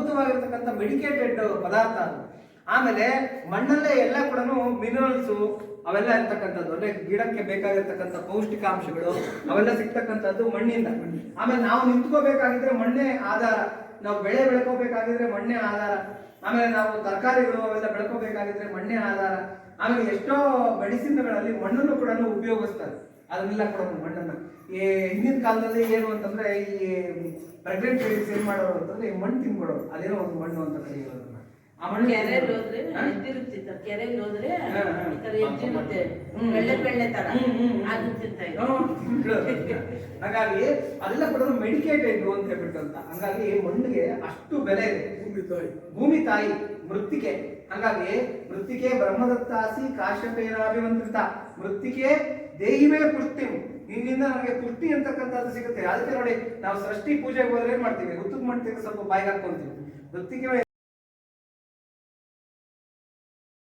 ಅದ್ಭುತವಾಗಿರ್ತಕ್ಕಂಥ ಮೆಡಿಕೇಟೆಡ್ ಪದಾರ್ಥ ಅದು. ಆಮೇಲೆ ಮಣ್ಣಲ್ಲೇ ಎಲ್ಲ ಕೂಡ ಮಿನರಲ್ಸು ಅವೆಲ್ಲ ಇರ್ತಕ್ಕಂಥದ್ದು. ಅಂದ್ರೆ ಗಿಡಕ್ಕೆ ಬೇಕಾಗಿರ್ತಕ್ಕಂಥ ಪೌಷ್ಟಿಕಾಂಶಗಳು ಅವೆಲ್ಲ ಸಿಗ್ತಕ್ಕಂಥದ್ದು ಮಣ್ಣಿಂದ. ಆಮೇಲೆ ನಾವು ನಿಂತ್ಕೋಬೇಕಾಗಿದ್ರೆ ಮಣ್ಣೇ ಆಧಾರ. ನಾವು ಬೆಳೆ ಬೆಳ್ಕೋಬೇಕಾಗಿದ್ರೆ ಮಣ್ಣೇ ಆಧಾರ. ಆಮೇಲೆ ನಾವು ತರಕಾರಿಗಳು ಅವೆಲ್ಲ ಬೆಳ್ಕೋಬೇಕಾಗಿದ್ರೆ ಮಣ್ಣೇ ಆಧಾರ. ಆಮೇಲೆ ಎಷ್ಟೋ ಮೆಡಿಸಿನ್ಗಳಲ್ಲಿ ಮಣ್ಣನ್ನು ಕೂಡ ಉಪಯೋಗಿಸ್ತಾರೆ. ಅದನ್ನೆಲ್ಲ ಕೊಡಬೇಕು ಮಣ್ಣನ್ನು. ಈ ಹಿಂದಿನ ಕಾಲದಲ್ಲಿ ಏನು ಅಂತಂದ್ರೆ ಈ ಪ್ರೆಗ್ನೆಂಟ್ ಲೇಡೀಸ್ ಏನು ಮಾಡೋರು ಅಂತಂದ್ರೆ ಈ ಮಣ್ಣು ತಿನ್ಕೊಡೋರು ಅದೇನೋ ಒಂದು ಮಣ್ಣು ಅಂತ ಕರೆಯೋರು ಆ ಮಣ್ಣು ಕೆರೆಯಲ್ಲಿ ಹೋದ್ರೆ ಕೆರೆಯಲ್ಲಿ ಹೋದ್ರೆ ತರ ಎದ್ದಿರುತ್ತೆ. ಬೆಳ್ಳೆ ಬೆಳ್ಳೆ ತರ. ಅದು ತಿಂತ. ಹಾಗಾಗಿ ಅದೆಲ್ಲ ಕೂಡ ಮೆಡಿಕೇಟೆಡ್ ಅಂತ ಹೇಳ್ಬಿಟ್ಟು ಅಂತ ಹಂಗಾಗಿ ಮಣ್ಣಿಗೆ ಅಷ್ಟು ಬೆಲೆ ಇದೆ. ಭೂಮಿ ತಾಯಿ. ಭೂಮಿ ತಾಯಿ ಮೃತ್ತಿಕೆ. ಹಾಗಾಗಿ ಮೃತ್ತಿಕೆ ಬ್ರಹ್ಮದತ್ತಾಸಿ ಕಾಶ್ಯಪೇನಾಭಿವಂತ್ರಿತ ಮೃತ್ತಿಕೆ ದೇಹಿಮೇ ಪುಷ್ಟಿ. ನಿನ್ನಿಂದ ನನಗೆ ಪುಷ್ಟಿ ಅಂತಕ್ಕಂಥದ್ದು ಸಿಗುತ್ತೆ. ಅದಕ್ಕೆ ನೋಡಿ ನಾವು ಸೃಷ್ಟಿ ಪೂಜೆಗೆ ಹೋದ್ರೆ ಏನ್ ಮಾಡ್ತೀವಿ? ಋತುಕ್ ಮಾಡ್ತೀವಿ ಸ್ವಲ್ಪ ಬಾಯಿಗೆ ಹಾಕೊಂತೀವಿ ಮೃತ್ತಿಕೆ